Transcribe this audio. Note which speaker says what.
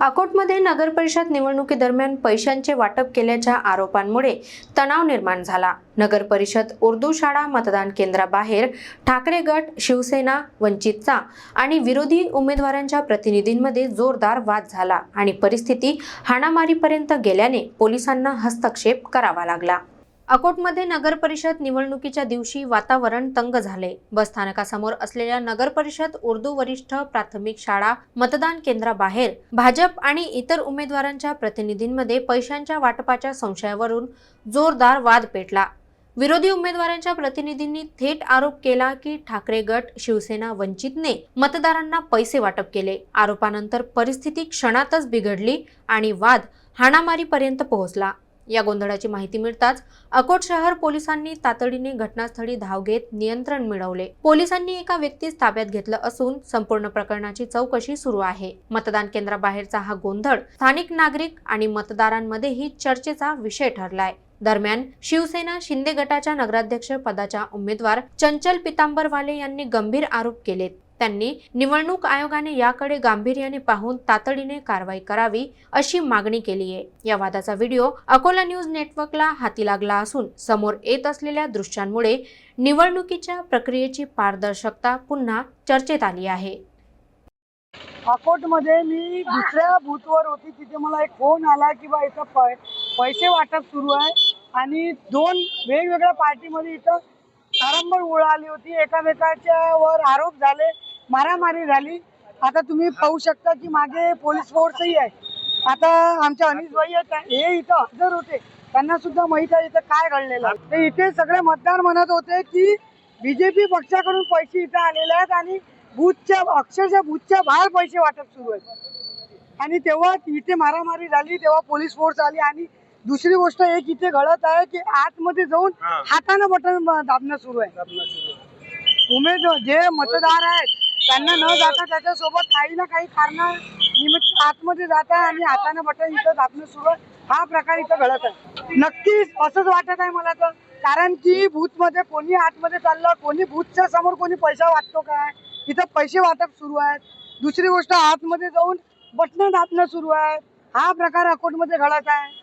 Speaker 1: अकोटमध्ये नगरपरिषद निवडणुकीदरम्यान पैशांचे वाटप केल्याच्या आरोपांमुळे तणाव निर्माण झाला. नगरपरिषद उर्दू शाळा मतदान केंद्राबाहेर ठाकरे गट शिवसेना वंचितचा आणि विरोधी उमेदवारांच्या प्रतिनिधींमध्ये जोरदार वाद झाला आणि परिस्थिती हाणामारीपर्यंत गेल्याने पोलिसांना हस्तक्षेप करावा लागला. अकोटमध्ये नगरपरिषद निवडणुकीच्या दिवशी वातावरण तंग झाले. बसस्थानकासमोर असलेल्या नगरपरिषद उर्दू वरिष्ठ प्राथमिक शाळा मतदान केंद्राबाहेर भाजप आणि इतर उमेदवारांच्या प्रतिनिधींमध्ये पैशांच्या वाटपाच्या संशयावरून जोरदार वाद पेटला. विरोधी उमेदवारांच्या प्रतिनिधींनी थेट आरोप केला की ठाकरे गट शिवसेना वंचितने मतदारांना पैसे वाटप केले. आरोपानंतर परिस्थिती क्षणातच बिघडली आणि वाद हाणामारीपर्यंत पोहोचला. या गोंधळाची माहिती मिळताच अकोट शहर पोलिसांनी तातडीने घटनास्थळी धाव घेत नियंत्रण मिळवले. पोलिसांनी एका व्यक्तीस ताब्यात घेतलं असून संपूर्ण प्रकरणाची चौकशी सुरू आहे. मतदान केंद्राबाहेरचा हा गोंधळ स्थानिक नागरिक आणि मतदारांमध्येही चर्चेचा विषय ठरलाय. दरम्यान शिवसेना शिंदे गटाच्या नगराध्यक्ष पदाच्या उमेदवार चंचल पितांबरवाले यांनी गंभीर आरोप केलेत. त्यांनी निवडणूक आयोगाने याकडे गांभीर्याने पाहून तातडीने कारवाई करावी अशी मागणी केली आहे. या वादाचा व्हिडिओ अकोला न्यूज नेटवर्कला हाती लागला असून समोर येत असलेल्या दृश्यांमुळे निवडणुकीच्या प्रक्रियेची पारदर्शकता पुन्हा चर्चेत आली आहे.
Speaker 2: अकोटमध्ये मी दुसऱ्या बूथवर होती तिथे मला एक फोन आला की बा इथं पै पैसे वाटप सुरू आहे आणि दोन वेगवेगळ्या पार्टीमध्ये इथं तारंबळ उडाली होती. एकामेकाच्या वर आरोप झाले मारामारी झाली. आता तुम्ही पाहू शकता की मागे पोलीस फोर्सही आहे. आता आमच्या अनिश भाई आहेत हे इथं हजर होते. त्यांना सुद्धा माहीत आहे इथं काय घडलेलं. ते इथे सगळे मतदार म्हणत होते की बीजेपी पक्षाकडून पैसे इथं आलेले आहेत आणि बूथच्या अक्षरशः बूथच्या बाहेर पैसे वाटप सुरू आहेत. आणि तेव्हा इथे मारामारी झाली तेव्हा पोलीस फोर्स आली आणि दुसरी गोष्ट एक इथे घडत आहे की आतमध्ये जाऊन हातानं बटन दाबणं सुरू आहे. उमेदवार जे मतदार आहेत त्यांना न जाता त्याच्यासोबत काही ना काही कारण निमित्त आतमध्ये जात आहे आणि हाताने बटन इथं दाबणं सुरू आहे. हा प्रकार इथं घडत आहे. नक्कीच असंच वाटत आहे मला तर. कारण की भूतमध्ये मध्ये कोणी आतमध्ये चाललं कोणी भूतच्या समोर कोणी पैसा वाटतो काय? इथं पैसे वाटप सुरू आहेत. दुसरी गोष्ट आतमध्ये जाऊन बटणं दाबणं सुरू आहे हा प्रकार अकोटमध्ये घडत आहे.